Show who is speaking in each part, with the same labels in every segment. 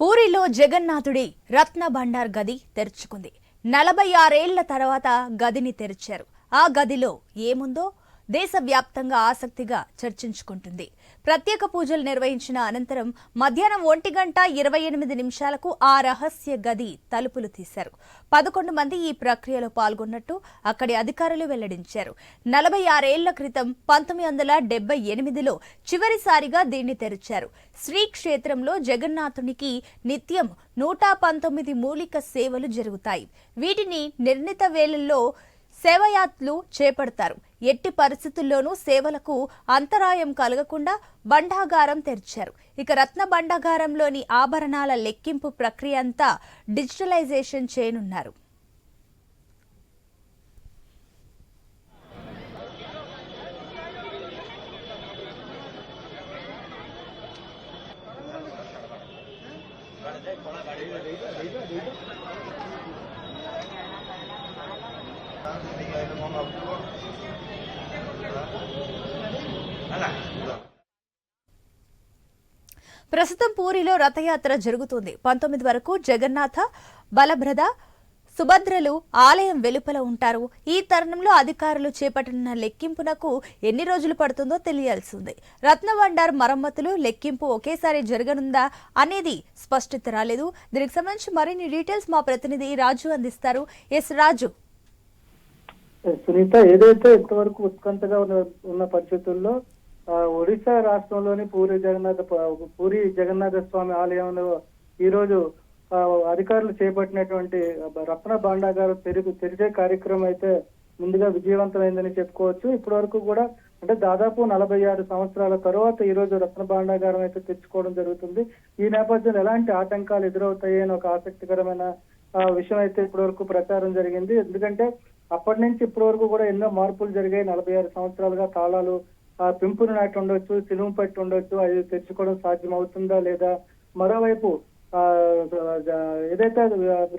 Speaker 1: పూరిలో జగన్నాథుడి రత్న భండార్ గది తెరుచుకుంది. నలభై ఆరేళ్ళ తర్వాత గదిని తెరిచారు. ఆ గదిలో ఏముందో దేశవ్యాప్తంగా ఆసక్తిగా చర్చించుకుంటుంది. ప్రత్యేక పూజలు నిర్వహించిన అనంతరం మధ్యాహ్నం ఒంటి గంట ఇరవై ఎనిమిది నిమిషాలకు ఆ రహస్య గది తలుపులు తీశారు. పదకొండు మంది ఈ ప్రక్రియలో పాల్గొన్నట్టు అక్కడి అధికారులు వెల్లడించారు. నలభై ఆరేళ్ళ క్రితం పంతొమ్మిది వందల డెబ్బై ఎనిమిదిలో చివరిసారిగా దీన్ని తెరిచారు. శ్రీక్షేత్రంలో జగన్నాథునికి నిత్యం నూట పంతొమ్మిది మూలిక సేవలు జరుగుతాయి. వీటిని నిర్ణీత వేళల్లో సేవయాత్లు చేపడతారు. ఎట్టి పరిస్థితుల్లోనూ సేవలకు అంతరాయం కలగకుండా బండాగారం తెరిచారు. ఇక రత్న బండాగారంలోని ఆభరణాల లెక్కింపు ప్రక్రియ అంతా డిజిటలైజేషన్ చేయనున్నారు. ప్రస్తుతం పూరిలో రథయాత్ర జరుగుతుంది. పంతొమ్మిది వరకు జగన్నాథ బలభ్రద సుభద్రలు ఆలయం వెలుపల ఉంటారు. ఈ తరుణంలో అధికారులు చేపట్టిన లెక్కింపునకు ఎన్ని రోజులు పడుతుందో తెలియాల్సి ఉంది రత్నభండార్ మరమ్మతులు లెక్కింపు ఒకేసారి జరగనుందా అనేది స్పష్టత రాలేదు. దీనికి సంబంధించి మరిన్ని డీటెయిల్స్ మా ప్రతినిధి రాజు అందిస్తారు. ఎస్ రాజు.
Speaker 2: సునీత ఏదైతే ఇంతవరకు ఉత్కంఠగా ఉన్న ఉన్న పరిస్థితుల్లో ఒడిశా రాష్ట్రంలోని పూరి జగన్నాథ పూరి జగన్నాథ స్వామి ఆలయంలో ఈ రోజు ఆ, అధికారులు చేపట్టినటువంటి రత్న భాండాగారు తెరుగు తెరిచే కార్యక్రమం అయితే ముందుగా విజయవంతమైందని చెప్పుకోవచ్చు. ఇప్పటి వరకు కూడా అంటే దాదాపు నలభై ఆరు సంవత్సరాల తర్వాత ఈ రోజు రత్న భాండాగారం అయితే తెచ్చుకోవడం జరుగుతుంది. ఈ నేపథ్యంలో ఎలాంటి ఆటంకాలు ఎదురవుతాయి అని ఒక ఆసక్తికరమైన ఆ, విషయం అయితే ఇప్పటి వరకు ప్రచారం జరిగింది. ఎందుకంటే అప్పటి నుంచి ఇప్పటి వరకు కూడా ఎన్నో మార్పులు జరిగాయి. నలభై ఆరు సంవత్సరాలుగా తాళాలు పెంపును నాటి ఉండొచ్చు సిలుము పట్టి ఉండొచ్చు అది తెచ్చుకోవడం సాధ్యం అవుతుందా లేదా? మరోవైపు ఆ ఏదైతే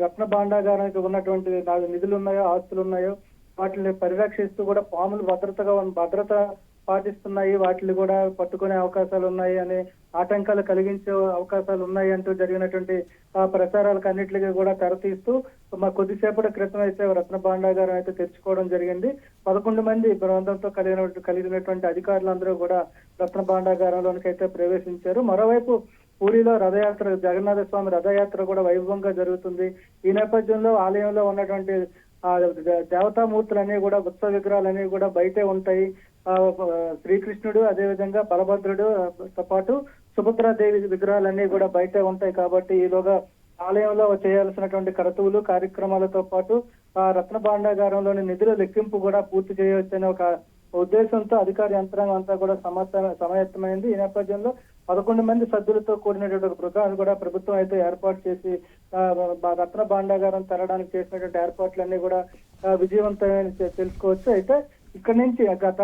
Speaker 2: రత్న భాండాగారానికి ఉన్నటువంటి నా- నిధులు ఉన్నాయో ఆస్తులు ఉన్నాయో వాటిని పరిరక్షిస్తూ కూడా పాములు భద్రతగా భద్రత పాటిస్తున్నాయి వాటిని కూడా పట్టుకునే అవకాశాలు ఉన్నాయి అనే ఆటంకాలు కలిగించే అవకాశాలు ఉన్నాయి అంటూ జరిగినటువంటి ఆ ప్రచారాలకు అన్నిటికీ కూడా తెరతీస్తూ మా కొద్దిసేపటి క్రితం అయితే రత్న భాండాగారం అయితే తెచ్చుకోవడం జరిగింది. పదకొండు మంది బృందంతో కలిగిన కలిగినటువంటి అధికారులందరూ కూడా రత్న భాండాగారంలోనికి అయితే ప్రవేశించారు. మరోవైపు పూరిలో రథయాత్ర జగన్నాథ స్వామి రథయాత్ర కూడా వైభవంగా జరుగుతుంది. ఈ నేపథ్యంలో ఆలయంలో ఉన్నటువంటి ఆ దే- దేవతామూర్తులన్నీ కూడా ఉత్సవ విగ్రహాలన్నీ కూడా బయటే ఉంటాయి. శ్రీకృష్ణుడు అదేవిధంగా బలభద్రుడు తో పాటు సుభద్రాదేవి విగ్రహాలన్నీ కూడా బయటే ఉంటాయి కాబట్టి ఈలోగా ఆలయంలో చేయాల్సినటువంటి కరతువులు కార్యక్రమాలతో పాటు ఆ రత్న భాండాగారంలోని నిధుల లెక్కింపు కూడా పూర్తి చేయవచ్చనే ఒక ఉద్దేశంతో అధికార యంత్రాంగం అంతా కూడా సమస్య సమయత్తమైంది. ఈ నేపథ్యంలో పదకొండు మంది సభ్యులతో కూడినటువంటి ఒక బృందాన్ని కూడా ప్రభుత్వం అయితే ఏర్పాటు చేసి రత్న భాండాగారం తెరడానికి చేసినటువంటి ఏర్పాట్లన్నీ కూడా విజయవంతమైన తెలుసుకోవచ్చు. అయితే ఇక్కడ నుంచి గత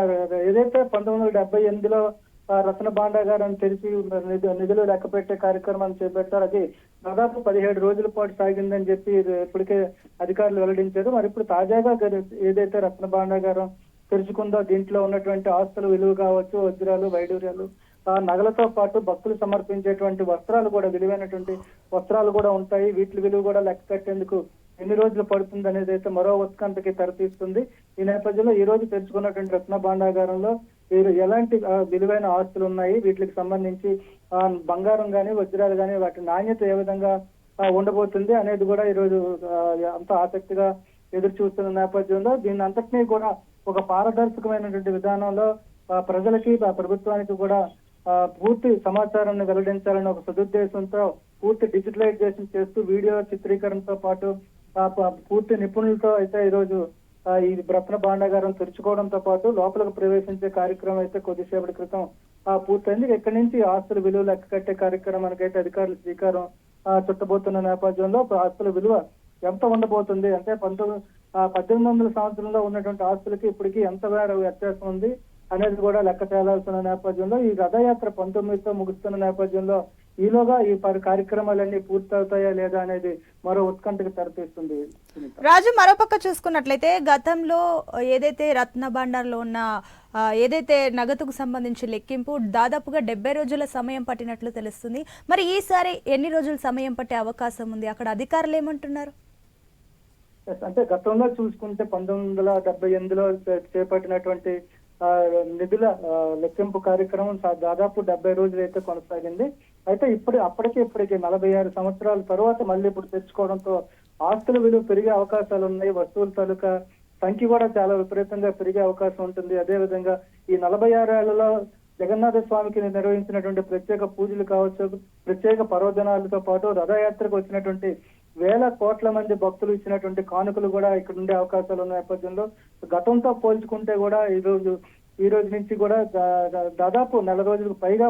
Speaker 2: ఏదైతే పంతొమ్మిది వందల డెబ్బై ఎనిమిదిలో రత్న భాండాగారం తెరిచి నిధు- నిధులు లెక్క పెట్టే కార్యక్రమాన్ని చేపట్టారు. అది దాదాపు పదిహేడు రోజుల పాటు సాగిందని చెప్పి ఇది ఇప్పటికే అధికారులు వెల్లడించారు. మరి ఇప్పుడు తాజాగా ఏదైతే రత్న భాండాగారం తెరుచుకుందో దీంట్లో ఉన్నటువంటి ఆస్తులు విలువ కావచ్చు వజ్రాలు వైడూర్యాలు ఆ నగలతో పాటు భక్తులు సమర్పించేటువంటి వస్త్రాలు కూడా విలువైనటువంటి వస్త్రాలు కూడా ఉంటాయి. వీటి విలువ కూడా లెక్క కట్టేందుకు ఎన్ని రోజులు పడుతుంది అనేది అయితే మరో ఉత్కంఠకి తెరతీస్తుంది. ఈ నేపథ్యంలో ఈ రోజు తెరుచుకున్నటువంటి రత్న భాండాగారంలో వీరు ఎలాంటి విలువైన ఆస్తులు ఉన్నాయి? వీటికి సంబంధించి బంగారం గాని వజ్రాలు గాని వాటి నాణ్యత ఏ విధంగా ఉండబోతుంది అనేది కూడా ఈ రోజు అంత ఆసక్తిగా ఎదురు చూస్తున్న నేపథ్యంలో దీని అంతటినీ కూడా ఒక పారదర్శకమైనటువంటి విధానంలో ప్రజలకి ప్రభుత్వానికి కూడా పూర్తి సమాచారాన్ని వెల్లడించాలని ఒక సదుద్దేశంతో పూర్తి డిజిటలైజేషన్ చేస్తూ వీడియో చిత్రీకరణతో పాటు పూర్తి నిపుణులతో అయితే ఈరోజు ఈ రత్న భాండాగారం తెరుచుకోవడంతో పాటు లోపలికి ప్రవేశించే కార్యక్రమం అయితే కొద్దిసేపటి క్రితం ఆ, పూర్తయింది. ఇక్కడి నుంచి ఆస్తుల విలువ లెక్క కట్టే కార్యక్రమానికి అధికారులు శ్రీకారం చుట్టబోతున్న నేపథ్యంలో ఆస్తుల విలువ ఎంత ఉండబోతుంది? అంటే పంతొమ్మిది పద్దెనిమిది వందల సంవత్సరంలో ఉన్నటువంటి ఆస్తులకి ఇప్పటికి ఎంత మేర వ్యత్యాసం ఉంది అనేది కూడా లెక్క తేలాల్సిన నేపథ్యంలో ఈ రథయాత్ర పంతొమ్మిదితో ముగుస్తున్న నేపథ్యంలో ఈలోగా ఈ పరి కార్యక్రమాలన్నీ పూర్తవుతాయా లేదా అనేది మరో ఉత్కంఠకు తెరతీస్తుంది సునీత.
Speaker 1: రాజు మరోపక్క చూసుకున్నట్లయితే గతంలో ఏదైతే రత్న భాండార్లో ఉన్న ఏదైతే నగదుకు సంబంధించి లెక్కింపు దాదాపుగా డెబ్బై రోజుల సమయం పట్టినట్లు తెలుస్తుంది. మరి ఈసారి ఎన్ని రోజుల సమయం పట్టే అవకాశం ఉంది? అక్కడ అధికారులు ఏమంటున్నారు?
Speaker 2: అంటే గతంలో చూసుకుంటే పంతొమ్మిది వందల డెబ్బై ఎనిమిదిలో చేపట్టినటువంటి నిధుల లెక్కింపు కార్యక్రమం దాదాపు డెబ్బై రోజులు అయితే కొనసాగింది. అయితే ఇప్పుడు అప్పటికే ఇప్పటికే నలభై ఆరు సంవత్సరాల తర్వాత మళ్ళీ ఇప్పుడు తెచ్చుకోవడంతో ఆస్తుల విలువ పెరిగే అవకాశాలు ఉన్నాయి వస్తువుల తాలూకా సంఖ్య కూడా చాలా విపరీతంగా పెరిగే అవకాశం ఉంటుంది. అదే విధంగా ఈ నలభై ఆరు ఏళ్ళలో జగన్నాథ స్వామికి నిర్వహించినటువంటి ప్రత్యేక పూజలు కావచ్చు ప్రత్యేక పర్వదినాలతో పాటు రథయాత్రకు వచ్చినటువంటి వేల కోట్ల మంది భక్తులు ఇచ్చినటువంటి కానుకలు కూడా ఇక్కడ ఉండే అవకాశాలు ఉన్న నేపథ్యంలో. గతంతో పోల్చుకుంటే కూడా ఈ రోజు ఈ రోజు నుంచి కూడా దాదాపు నెల రోజులకు పైగా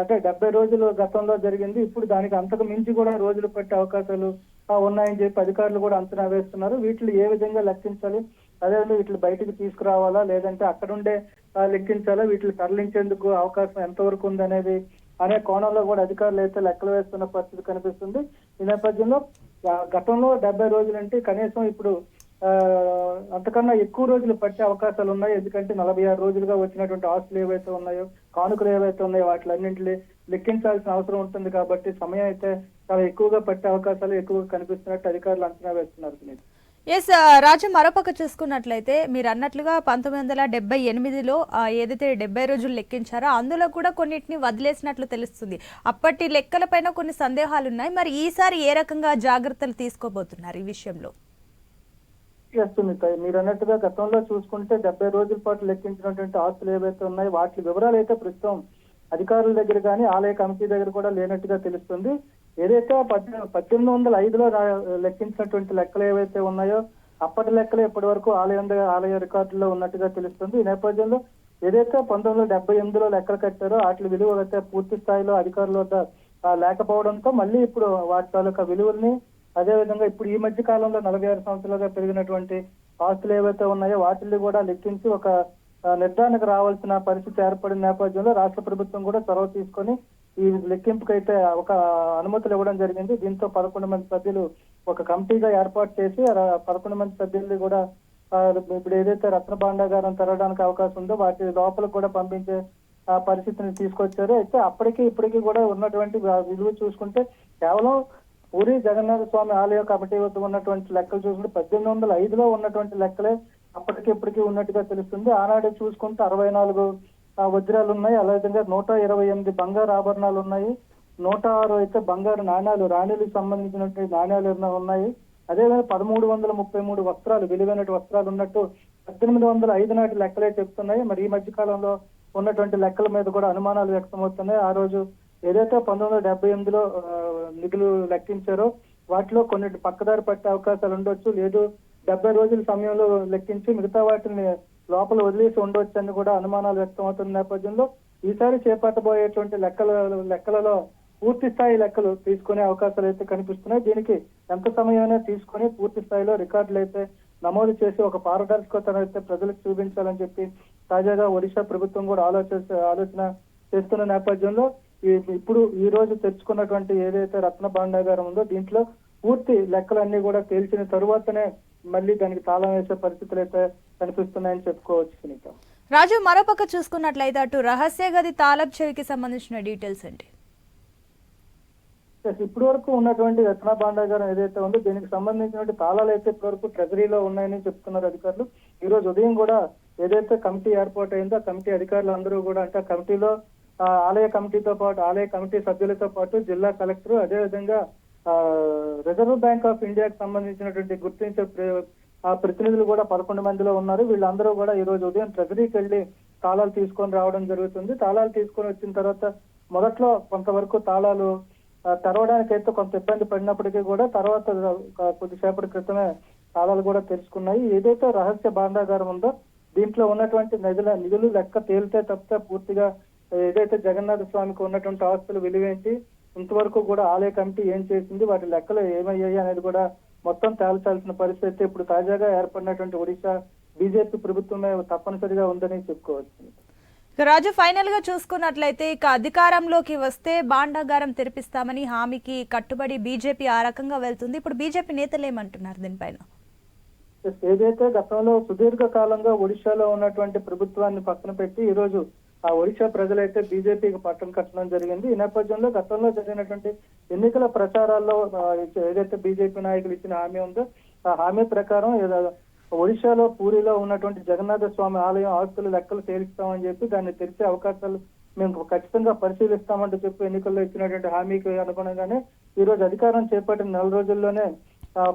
Speaker 2: అంటే డెబ్బై రోజులు గతంలో జరిగింది. ఇప్పుడు దానికి అంతకు మించి కూడా రోజులు పట్టే అవకాశాలు ఉన్నాయని చెప్పి అధికారులు కూడా అంచనా వేస్తున్నారు. వీటిని ఏ విధంగా లెక్కించాలి? అదేవిధంగా వీటిని బయటికి తీసుకురావాలా? లేదంటే అక్కడుండే లెక్కించాలా? వీటిని తరలించేందుకు అవకాశం ఎంతవరకు ఉందనేది అనే కోణంలో కూడా అధికారులు అయితే లెక్కలు వేస్తున్న పరిస్థితి కనిపిస్తుంది. ఈ నేపథ్యంలో గతంలో డెబ్బై రోజులంటే కనీసం ఇప్పుడు అంతకన్నా ఎక్కువ రోజులు పట్టే అవకాశాలు ఉన్నాయి. ఎందుకంటే నలభై ఆరు రోజులుగా వచ్చినటువంటి ఆస్తులు ఏవైతే ఉన్నాయో కానుకలు ఏవైతే ఉన్నాయో వాటిలన్నింటినీ లెక్కించాల్సిన అవసరం ఉంటుంది కాబట్టి సమయం అయితే చాలా ఎక్కువగా పట్టే అవకాశాలు ఎక్కువగా కనిపిస్తున్నట్టు అధికారులు అంచనా వేస్తున్నారు
Speaker 1: ఎస్ రాజు మరోపక్క చూసుకున్నట్లయితే మీరు అన్నట్లుగా పంతొమ్మిది వందల డెబ్బై ఎనిమిదిలో ఏదైతే డెబ్బై రోజులు లెక్కించారో అందులో కూడా కొన్నిటిని వదిలేసినట్లు తెలుస్తుంది. అప్పటి లెక్కలపైన కొన్ని సందేహాలు ఉన్నాయి మరి ఈసారి ఏ రకంగా జాగ్రత్తలు తీసుకోబోతున్నారు ఈ విషయంలో?
Speaker 2: చేస్తుంది మీరు అన్నట్టుగా గతంలో చూసుకుంటే డెబ్బై రోజుల పాటు లెక్కించినటువంటి ఆస్తులు ఏవైతే ఉన్నాయో వాటి వివరాలు అయితే ప్రస్తుతం అధికారుల దగ్గర కానీ ఆలయ కమిటీ దగ్గర కూడా లేనట్టుగా తెలుస్తుంది. ఏదైతే పద్దెనిమిది వందల ఐదులో లెక్కించినటువంటి లెక్కలు ఏవైతే ఉన్నాయో అప్పటి లెక్కలు ఇప్పటి వరకు ఆలయం ఆలయ రికార్డుల్లో ఉన్నట్టుగా తెలుస్తుంది. ఈ నేపథ్యంలో ఏదైతే పంతొమ్మిది వందల డెబ్బై ఎనిమిదిలో లెక్కలు కట్టారో వాటి విలువ అయితే పూర్తి స్థాయిలో అధికారుల వద్ద లేకపోవడంతో మళ్ళీ ఇప్పుడు వాటి తాలూకా విలువల్ని అదే విధంగా ఇప్పుడు ఈ మధ్య కాలంలో నలభై ఆరు సంవత్సరాలుగా పెరిగినటువంటి ఆస్తులు ఏవైతే ఉన్నాయో వాటిని కూడా లెక్కించి ఒక నిర్ధారణకు రావాల్సిన పరిస్థితి ఏర్పడిన నేపథ్యంలో రాష్ట్ర ప్రభుత్వం కూడా చొరవ తీసుకొని ఈ లెక్కింపుకైతే ఒక అనుమతులు ఇవ్వడం జరిగింది. దీంతో పదకొండు మంది సభ్యులు ఒక కమిటీగా ఏర్పాటు చేసి పదకొండు మంది సభ్యుల్ని కూడా ఇప్పుడు ఏదైతే రత్న భాండాగారం తెరవడానికి అవకాశం ఉందో వాటి లోపల కూడా పంపించే ఆ పరిస్థితిని తీసుకొచ్చారు. అయితే అప్పటికి ఇప్పటికీ కూడా ఉన్నటువంటి విలువ చూసుకుంటే కేవలం పూరి జగన్నాథ స్వామి ఆలయ కమిటీ వద్ద ఉన్నటువంటి లెక్కలు చూసుకుంటే పద్దెనిమిది వందల ఐదులో ఉన్నటువంటి లెక్కలే అప్పటికి ఇప్పటికీ ఉన్నట్టుగా తెలుస్తుంది. ఆనాడు చూసుకుంటే అరవై నాలుగు వజ్రాలు ఉన్నాయి. అదేవిధంగా నూట ఇరవై ఎనిమిది బంగారు ఆభరణాలు ఉన్నాయి. నూట ఆరు అయితే బంగారు నాణ్యాలు రాణులకు సంబంధించినటువంటి నాణ్యాలు ఉన్నాయి. అదేవిధంగా పదమూడు వందల ముప్పై మూడు వస్త్రాలు విలువైన వస్త్రాలు ఉన్నట్టు పద్దెనిమిది వందల ఐదు నాటి లెక్కలే చెప్తున్నాయి. మరి ఈ మధ్య కాలంలో ఉన్నటువంటి లెక్కల మీద కూడా అనుమానాలు వ్యక్తమవుతున్నాయి. ఆ రోజు ఏదైతే పంతొమ్మిది వందల డెబ్బై ఎనిమిదిలో నిధులు లెక్కించారో వాటిలో కొన్ని పక్కదారి పట్టే అవకాశాలు ఉండొచ్చు. లేదు డెబ్బై రోజుల సమయంలో లెక్కించి మిగతా వాటిని లోపల వదిలేసి ఉండొచ్చు అని కూడా అనుమానాలు వ్యక్తమవుతున్న నేపథ్యంలో ఈసారి చేపట్టబోయేటువంటి లెక్కల లెక్కలలో పూర్తి స్థాయి లెక్కలు తీసుకునే అవకాశాలు అయితే కనిపిస్తున్నాయి. దీనికి ఎంత సమయమైనా తీసుకొని పూర్తి స్థాయిలో రికార్డులు అయితే నమోదు చేసి ఒక పారదర్శకతను అయితే ప్రజలకు చూపించాలని చెప్పి తాజాగా ఒడిశా ప్రభుత్వం కూడా ఆలోచన ఆలోచన చేస్తున్న నేపథ్యంలో ఇప్పుడు ఈ రోజు తెచ్చుకున్నటువంటి ఏదైతే రత్న భాండాగారం ఉందో దీంట్లో పూర్తి లెక్కలన్నీ కూడా తేల్చిన తరువాతనే మళ్ళీ దానికి తాళం వేసే పరిస్థితులు అయితే కనిపిస్తున్నాయని చెప్పుకోవచ్చు సునీత.
Speaker 1: రాజు మరోపక్క చూసుకున్నట్లయితే అటు రహస్య గది తాలబ్ చెవికి సంబంధించిన డీటెయిల్స్ ఏంటి?
Speaker 2: ఇప్పటి వరకు ఉన్నటువంటి రత్న భాండాగారం ఏదైతే ఉందో దీనికి సంబంధించినటువంటి తాళాలు అయితే ఇప్పటి వరకు ట్రెజరీలో ఉన్నాయని చెప్తున్నారు అధికారులు. ఈ రోజు ఉదయం కూడా ఏదైతే కమిటీ ఏర్పాటు అయిందో ఆ కమిటీ అధికారులు అందరూ కూడా అంటే కమిటీలో ఆలయ కమిటీతో పాటు ఆలయ కమిటీ సభ్యులతో పాటు జిల్లా కలెక్టర్ అదేవిధంగా ఆ, రిజర్వ్ బ్యాంక్ ఆఫ్ ఇండియాకి సంబంధించినటువంటి గుర్తించే ప్రతినిధులు కూడా పదకొండు మందిలో ఉన్నారు. వీళ్ళందరూ కూడా ఈ రోజు ఉదయం ట్రెజరీకి వెళ్ళి తాళాలు తీసుకొని రావడం జరుగుతుంది. తాళాలు తీసుకొని వచ్చిన తర్వాత మొదట్లో కొంతవరకు తాళాలు తెరవడానికి అయితే కొంత ఇబ్బంది పడినప్పటికీ కూడా తర్వాత కొద్దిసేపటి క్రితమే తాళాలు కూడా తెలుసుకున్నాయి ఏదైతే రహస్య భాండాగారం ఉందో దీంట్లో ఉన్నటువంటి నిధుల నిధులు లెక్క తేలితే తప్పితే పూర్తిగా ఏదైతే జగన్నాథ స్వామికి ఉన్నటువంటి ఆస్తులు విలువేంటి ఇంతవరకు కూడా ఆలయ కమిటీ ఏం చేసింది వాటి లెక్కలు ఏమయ్యాయి అనేది కూడా మొత్తం తేల్చాల్సిన పరిస్థితి ఇప్పుడు తాజాగా ఏర్పడినటువంటి ఒడిశా బీజేపీ ప్రభుత్వమే తప్పనిసరిగా ఉందని చెప్పుకోవచ్చు.
Speaker 1: రాజు ఫైనల్గా చూసుకున్నట్లయితే ఇక అధికారంలోకి వస్తే బాండాగారం తెరిపిస్తామని హామీకి కట్టుబడి బీజేపీ ఆ రకంగా వెళ్తుంది. ఇప్పుడు బీజేపీ నేతలు ఏమంటున్నారు దీనిపైన?
Speaker 2: ఏదైతే గతంలో సుదీర్ఘ కాలంగా ఒడిశాలో ఉన్నటువంటి ప్రభుత్వాన్ని పక్కన పెట్టి ఈ రోజు ఆ ఒడిశా ప్రజలైతే బీజేపీకి పట్టం కట్టడం జరిగింది. ఈ నేపథ్యంలో గతంలో జరిగినటువంటి ఎన్నికల ప్రచారాల్లో ఏదైతే బీజేపీ నాయకులు ఇచ్చిన హామీ ఉందో ఆ హామీ ప్రకారం ఏదో ఒడిశాలో పూరిలో ఉన్నటువంటి జగన్నాథ స్వామి ఆలయం ఆస్తులు లెక్కలు తేలిస్తామని చెప్పి దాన్ని తెరిచే అవకాశాలు మేము ఖచ్చితంగా పరిశీలిస్తామంటూ చెప్పి ఎన్నికల్లో ఇచ్చినటువంటి హామీకి అనుగుణంగానే ఈ రోజు అధికారం చేపట్టిన నెల రోజుల్లోనే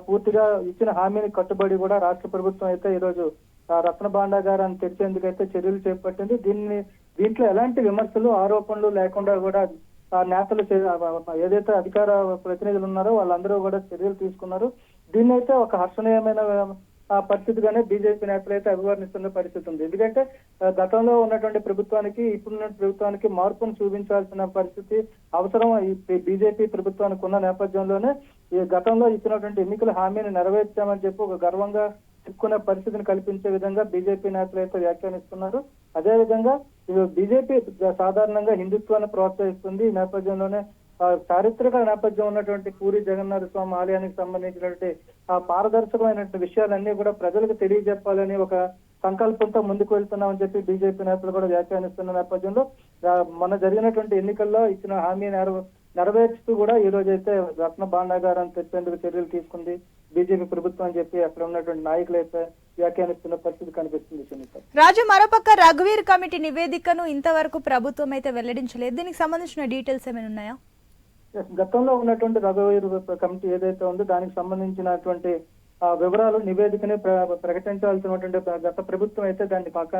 Speaker 2: పూర్తిగా ఇచ్చిన హామీని కట్టుబడి కూడా రాష్ట్ర ప్రభుత్వం అయితే ఈ రోజు రత్న భాండాగారాన్ని తెరిచేందుకైతే చర్యలు చేపట్టింది. దీన్ని దీంట్లో ఎలాంటి విమర్శలు ఆరోపణలు లేకుండా కూడా ఆ నేతలు ఏదైతే అధికార ప్రతినిధులు ఉన్నారో వాళ్ళందరూ కూడా చర్యలు తీసుకున్నారు. దీన్ని అయితే ఒక హర్షణీయమైన ఆ పరిస్థితిగానే బీజేపీ నేతలు అయితే అభివర్ణిస్తున్న పరిస్థితి ఉంది. ఎందుకంటే గతంలో ఉన్నటువంటి ప్రభుత్వానికి ఇప్పుడున్న ప్రభుత్వానికి మార్పును చూపించాల్సిన పరిస్థితి అవసరం. ఈ బీజేపీ ప్రభుత్వానికి ఉన్న నేపథ్యంలోనే ఈ గతంలో ఇచ్చినటువంటి ఎన్నికల హామీని నెరవేర్చామని చెప్పి ఒక గర్వంగా చెప్పుకునే పరిస్థితిని కల్పించే విధంగా బీజేపీ నేతలు అయితే వ్యాఖ్యానిస్తున్నారు. అదే విధంగా ఇది బీజేపీ సాధారణంగా హిందుత్వాన్ని ప్రోత్సహిస్తుంది. ఈ నేపథ్యంలోనే చారిత్రక నేపథ్యం ఉన్నటువంటి పూరి జగన్నాథ స్వామి ఆలయానికి సంబంధించినటువంటి ఆ పారదర్శకమైనటువంటి విషయాలన్నీ కూడా ప్రజలకు తెలియజెప్పాలని ఒక సంకల్పంతో ముందుకు వెళ్తున్నామని చెప్పి బీజేపీ నేతలు కూడా వ్యాఖ్యానిస్తున్న నేపథ్యంలో మొన్న జరిగినటువంటి ఎన్నికల్లో ఇచ్చిన హామీ నెరవేర్చుతూ కూడా ఈ రోజు అయితే రత్న భాండాగారం తెచ్చేందుకు చర్యలు తీసుకుంది. బీజేపీ ప్రభుత్వం అని చెప్పి అక్కడ ఉన్నటువంటి నాయకులు అయితే వ్యాఖ్యానిస్తున్న పరిస్థితి కనిపిస్తుంది సునీత.
Speaker 1: రాజు మరోపక్క రఘువీర్ కమిటీ నివేదికను ఇంతవరకు ప్రభుత్వం అయితే వెల్లడించలేదు. దీనికి సంబంధించిన డీటెయిల్స్ ఏమైనా ఉన్నాయా?
Speaker 2: గతంలో ఉన్నటువంటి రఘువీర్ కమిటీ ఏదైతే ఉందో దానికి సంబంధించినటువంటి ఆ, వివరాలు నివేదికని ప్ర- ప్రకటించాల్సినటువంటి గత ప్రభుత్వం అయితే దాన్ని పక్క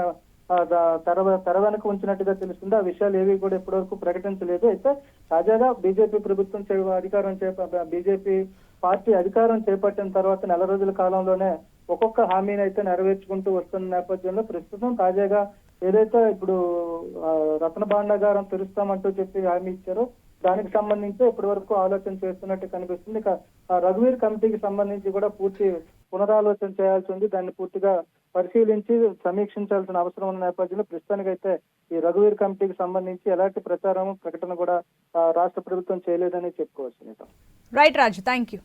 Speaker 2: తెర వెనక ఉంచినట్టుగా తెలుస్తుంది. ఆ విషయాలు ఏవి కూడా ఇప్పటివరకు ప్రకటించలేదు. అయితే తాజాగా బీజేపీ ప్రభుత్వం అధికారం చేప బీజేపీ పార్టీ అధికారం చేపట్టిన తర్వాత నెల రోజుల కాలంలోనే ఒక్కొక్క హామీని అయితే నెరవేర్చుకుంటూ వస్తున్న నేపథ్యంలో ప్రస్తుతం తాజాగా ఏదైతే ఇప్పుడు రత్న భాండాగారం తెరుస్తామంటూ చెప్పి హామీ ఇచ్చారో దానికి సంబంధించి ఇప్పటి వరకు ఆలోచన చేస్తున్నట్టు కనిపిస్తుంది. ఇక రఘువీర్ కమిటీకి సంబంధించి కూడా పూర్తి పునరాలోచన చేయాల్సి ఉంది. దాన్ని పూర్తిగా పరిశీలించి సమీక్షించాల్సిన అవసరం ఉన్న నేపథ్యంలో ప్రస్తుతానికైతే ఈ రఘువీర్ కమిటీకి సంబంధించి ఎలాంటి ప్రచారం ప్రకటన కూడా రాష్ట్ర ప్రభుత్వం చేయలేదని చెప్పుకోవచ్చు
Speaker 1: రైట్ రాజు థ్యాంక్ యూ